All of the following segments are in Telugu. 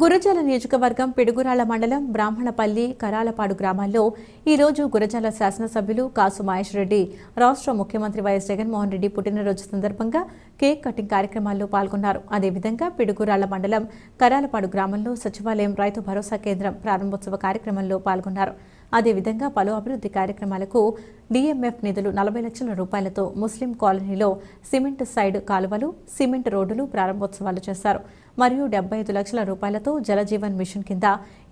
గురజాల నియోజకవర్గం పిడుగురాళ్ళ మండలం బ్రాహ్మణపల్లి కరాలపాడు గ్రామాల్లో ఈరోజు గురజాల శాసనసభ్యులు కాసు మహేష్ రెడ్డి రాష్ట్ర ముఖ్యమంత్రి వైఎస్ జగన్మోహన్ రెడ్డి పుట్టినరోజు సందర్భంగా కేక్ కటింగ్ కార్యక్రమాల్లో పాల్గొన్నారు. అదేవిధంగా పిడుగురాళ్ళ మండలం కరాలపాడు గ్రామంలో సచివాలయం రైతు భరోసా కేంద్రం ప్రారంభోత్సవ కార్యక్రమంలో పాల్గొన్నారు. అదేవిధంగా పలు అభివృద్ధి కార్యక్రమాలకు డిఎంఎఫ్ నిధులు నలభై లక్షల రూపాయలతో ముస్లిం కాలనీలో సిమెంట్ సైడ్ కాలువలు సిమెంట్ రోడ్డులు ప్రారంభోత్సవాలు చేశారు. మరియు డెబ్బై ఐదు లక్షల రూపాయలతో జలజీవన్ మిషన్ కింద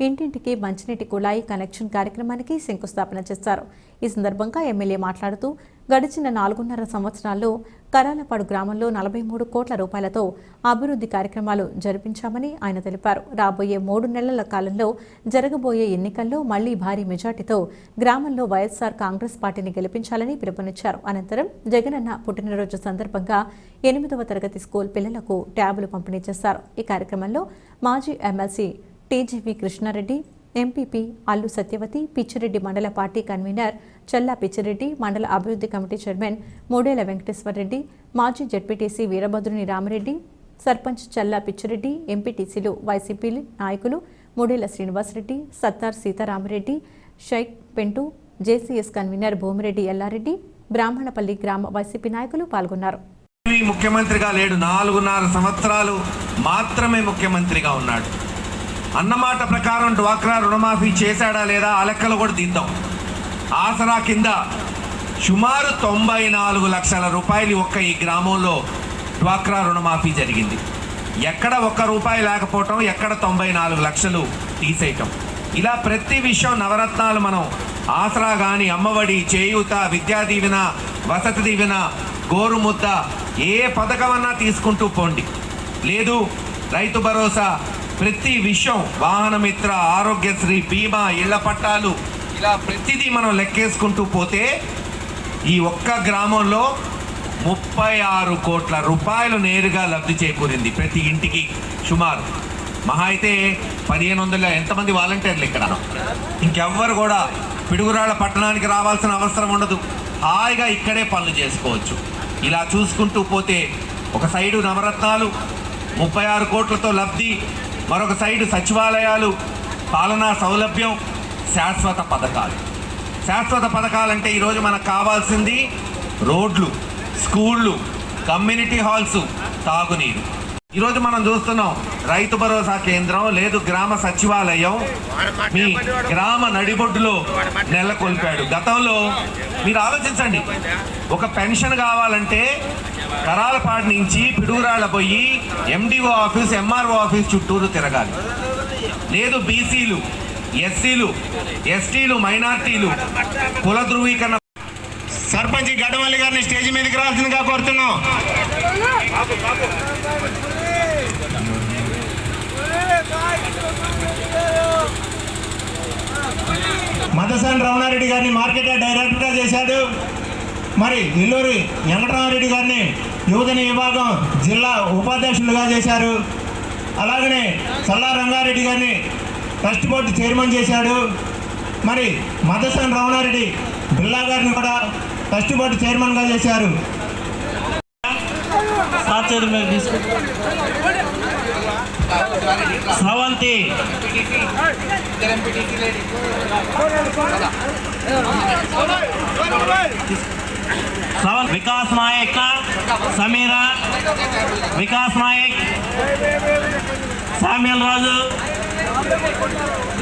ఇంటింటికి మంచినీటి కుళాయి కనెక్షన్ కార్యక్రమానికి శంకుస్థాపన చేశారు. ఈ సందర్భంగా ఎమ్మెల్యే మాట్లాడుతూ గడిచిన నాలుగున్నర సంవత్సరాల్లో కరాలపాడు గ్రామంలో నలభై మూడు కోట్ల రూపాయలతో అభివృద్ధి కార్యక్రమాలు జరిపించామని ఆయన తెలిపారు. రాబోయే మూడు నెలల కాలంలో జరగబోయే ఎన్నికల్లో మళ్ళీ భారీ మెజార్టీతో గ్రామంలో వైఎస్సార్ కాంగ్రెస్ పార్టీని గెలిపించాలని పిలుపునిచ్చారు. అనంతరం జగనన్న పుట్టినరోజు సందర్భంగా ఎనిమిదవ తరగతి స్కూల్ పిల్లలకు ట్యాబులు పంపిణీ చేశారు. ఈ కార్యక్రమంలో మాజీ MLC TGV Krishnareddy MPP Allu Satyavathi Pichireddy మండల పార్టీ కన్వీనర్ చల్లా పిచ్చిరెడ్డి మండల అభివృద్ధి కమిటీ చైర్మన్ మూడేల వెంకటేశ్వరరెడ్డి మాజీ జడ్పీటీసీ వీరభద్రుని రామిరెడ్డి సర్పంచ్ చల్లా పిచ్చిరెడ్డి ఎంపీటీసీలు వైసీపీ నాయకులు మూడేల శ్రీనివాసరెడ్డి సత్తార్ సీతారామరెడ్డి షైక్ పెంటు జేసీఎస్ కన్వీనర్ భూమిరెడ్డి ఎల్లారెడ్డి బ్రాహ్మణపల్లి గ్రామ వైసీపీ నాయకులు పాల్గొన్నారు. ముఖ్యమంత్రిగా లేడు నాలుగున్నర సంవత్సరాలు మాత్రమే ముఖ్యమంత్రిగా ఉన్నాడు. అన్నమాట ప్రకారం డ్వాక్రా రుణమాఫీ చేశాడా లేదా ఆ లెక్కలు కూడా తీద్దాం. ఆసరా కింద సుమారు తొంభై నాలుగు లక్షల రూపాయలు ఒక్క ఈ గ్రామంలో డ్వాక్రా రుణమాఫీ జరిగింది. ఎక్కడ ఒక్క రూపాయి లేకపోవటం ఎక్కడ తొంభై నాలుగు లక్షలు తీసేయటం. ఇలా ప్రతి విషయం నవరత్నాలు మనం ఆసరా కానీ అమ్మఒడి చేయూత విద్యా దీవెన వసతి దీవెన గోరుముద్ద ఏ పథకమన్నా తీసుకుంటూ పోండి. లేదు రైతు భరోసా ప్రతి విషయం వాహనమిత్ర ఆరోగ్యశ్రీ బీమా ఇళ్ళ పట్టాలు ఇలా ప్రతిదీ మనం లెక్కేసుకుంటూ పోతే ఈ ఒక్క గ్రామంలో ముప్పై ఆరు కోట్ల రూపాయలు నేరుగా లబ్ధి చేకూరింది ప్రతి ఇంటికి. సుమారు. మహా అయితే పదిహేను వందల ఎంతమంది వాలంటీర్లు ఇక్కడ? ఇంకెవ్వరు కూడా పిడుగురాళ్ళ పట్టణానికి రావాల్సిన అవసరం ఉండదు. హాయిగా ఇక్కడే పనులు చేసుకోవచ్చు. ఇలా చూసుకుంటూ పోతే ఒక సైడు నవరత్నాలు ముప్పై ఆరు కోట్లతో లబ్ధి మరొక సైడు సచివాలయాలు పాలనా సౌలభ్యం శాశ్వత పథకాలు. శాశ్వత పథకాలంటే ఈరోజు మనకు కావాల్సింది రోడ్లు స్కూళ్ళు కమ్యూనిటీ హాల్స్ తాగునీరు. ఈరోజు మనం చూస్తున్నాం రైతు భరోసా కేంద్రం లేదు గ్రామ సచివాలయం. మీ గ్రామ నడిబొడ్డులో నెలకొల్పాడు గతంలో మీరు ఆలోచించండి ఒక పెన్షన్ కావాలంటే కరాలపాడు నుంచి పిడుగురాళ్ళ పోయి ఎండిఓ ఆఫీస్ ఎంఆర్ఓ ఆఫీస్ చుట్టూరు తిరగాలి. లేదు బీసీలు ఎస్సీలు ఎస్టీలు మైనార్టీలు కుల ధృవీకరణ. సర్పంచ్ గడవల్లి గారిని స్టేజ్ మీదకి రాల్సిందిగా కోరుతున్నాం. మదసాని రమణారెడ్డి గారిని మార్కెట్ డైరెక్టర్గా చేశాడు. మరి నెల్లూరి వెంకటరామరెడ్డి గారిని యువజన విభాగం జిల్లా ఉపాధ్యక్షులుగా చేశారు. అలాగనే సల్లా రంగారెడ్డి గారిని ట్రస్ట్ బోర్డు చైర్మన్ చేశాడు. మరి మదసన్ రమణారెడ్డి బిల్లా గారిని కూడా ట్రస్ట్ బోర్డు చైర్మన్గా చేశారు. స్రవంతి శ్రవణ్ వికాస్ నాయక్ సమీరా వికాస్ నాయక్ శామ్యుల్ రాజు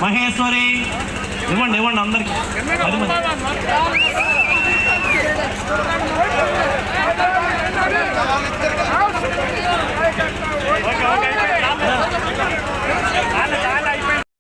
మహేశ్వరి. ఇవ్వండి ఇవ్వండి అందరికి. పది మంది.